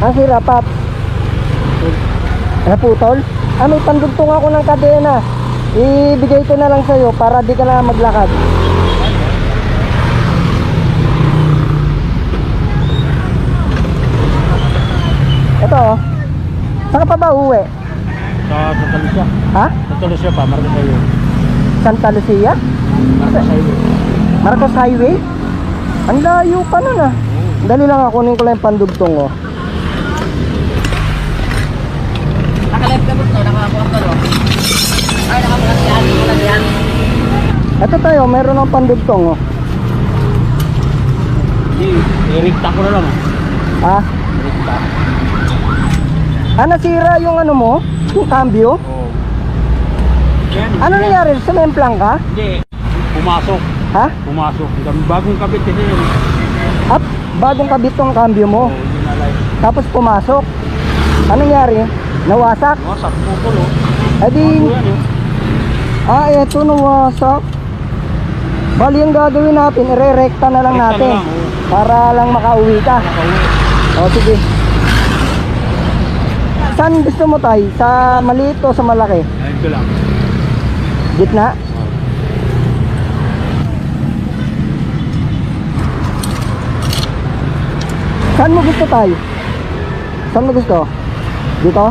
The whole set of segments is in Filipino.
Ang sira, Paps. Naputol? Ah, may pandugtong ako ng kadena. Ibigay ko na lang sa'yo para di ka na maglakad. Ito oh. Saan pa ba uwi? Sa Santa Lucia. Ha? Santa Lucia pa, Marcos Highway. Santa Lucia? Marcos Highway. Marcos Highway? Ang layo pa nun ah. Dali lang ako, kunin ko lang yung pandugtong oh. Naka-live ka mo to, naka-kuha ka no? Ay, naka-vlog yan, vlog yan. Tayo, meron ng pandugtong oh. I-rikta ko na lang. Ha? Rikta. Ah, nasira yung ano mo? Yung cambio? Oo. Yan. Ano yan. nangyari? Sumemplang ka? Hindi. Pumasok. Ha? Pumasok. Bagong kabit kasi yun. At bagong kabit tong cambio mo. Oo, live. Tapos pumasok. Ano nangyari? Nawasak? Wasak po ko, no? Eh di, Bago yan, eh. ah eto nawasak. Bali yung gagawin natin, ire-recta na lang Rekta na natin. lang. Para lang makauwi ka. O sige. Saan gusto mo tay? Sa maliit o sa malaki? Ayun ko lang. Gitna? Saan mo gusto tay? Saan mo gusto? Dito?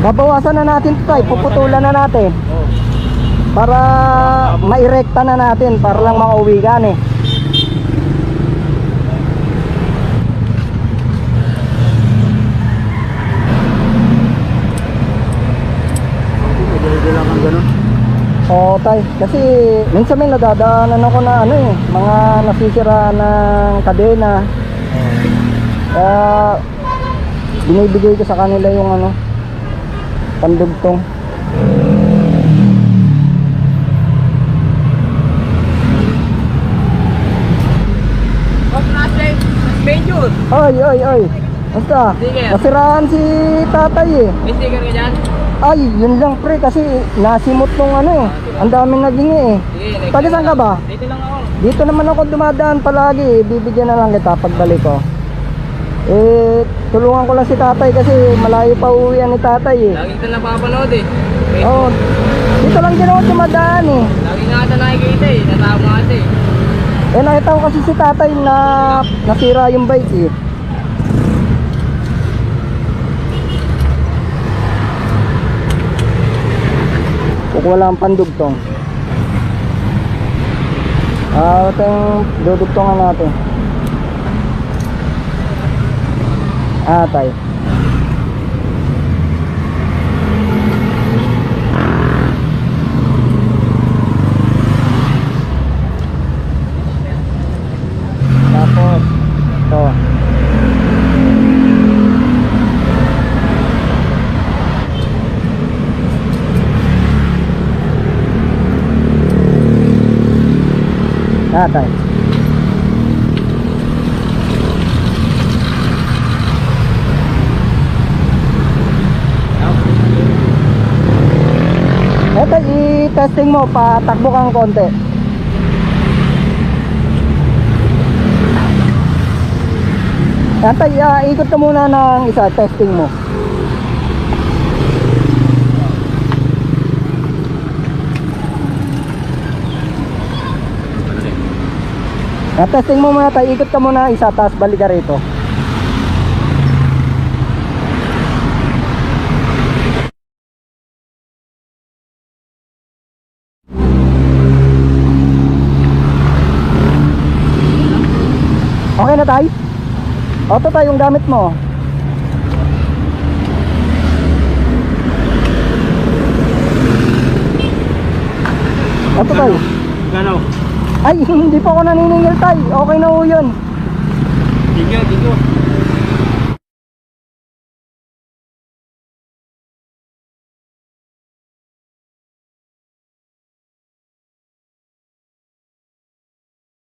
Babawasan na natin ito tay, puputulan na natin para mairekta na natin para lang makauwi ka eh. Oo tay, kasi minsan may nadadaanan ako na ano eh, mga nasisira ng kadena. Kaya binibigay ko sa kanila yung ano, pandugtong. Ay, ay, ay. Basta, nasiraan si tatay eh. May sticker ka dyan? Ay, yun lang pre kasi nasimot nung ano eh. Ang daming naging eh. Sige, Taga saan ka ba? Dito lang ako. Dito naman ako dumadaan palagi. eh. Bibigyan na lang kita pagbalik ko. Eh, tulungan ko lang si tatay kasi malayo pa uwian ni tatay eh. Lagi ka lang papanood eh. Okay. Oo. dito lang din ako dumadaan eh. Lagi nga ata nakikita eh. Natama ata eh. Eh, nakita ko kasi si tatay na nasira yung bike eh. Lang ang pandugtong. Ah, ito yung dudugtongan natin. Ah, tay. Tapos, ito. Natay. Ito, i-testing mo, patakbo kang konti. Natay, ah, ikot ka muna ng isa, testing mo. Ah, testing mo muna tayo, ikot ka muna isa, tapos balik ka rito. Na tayo? O, ito tayo yung gamit mo. Ito tayo. Gano? Ay, hindi pa ako naniningil tay. Okay na ho yun. Tigyo, tigyo.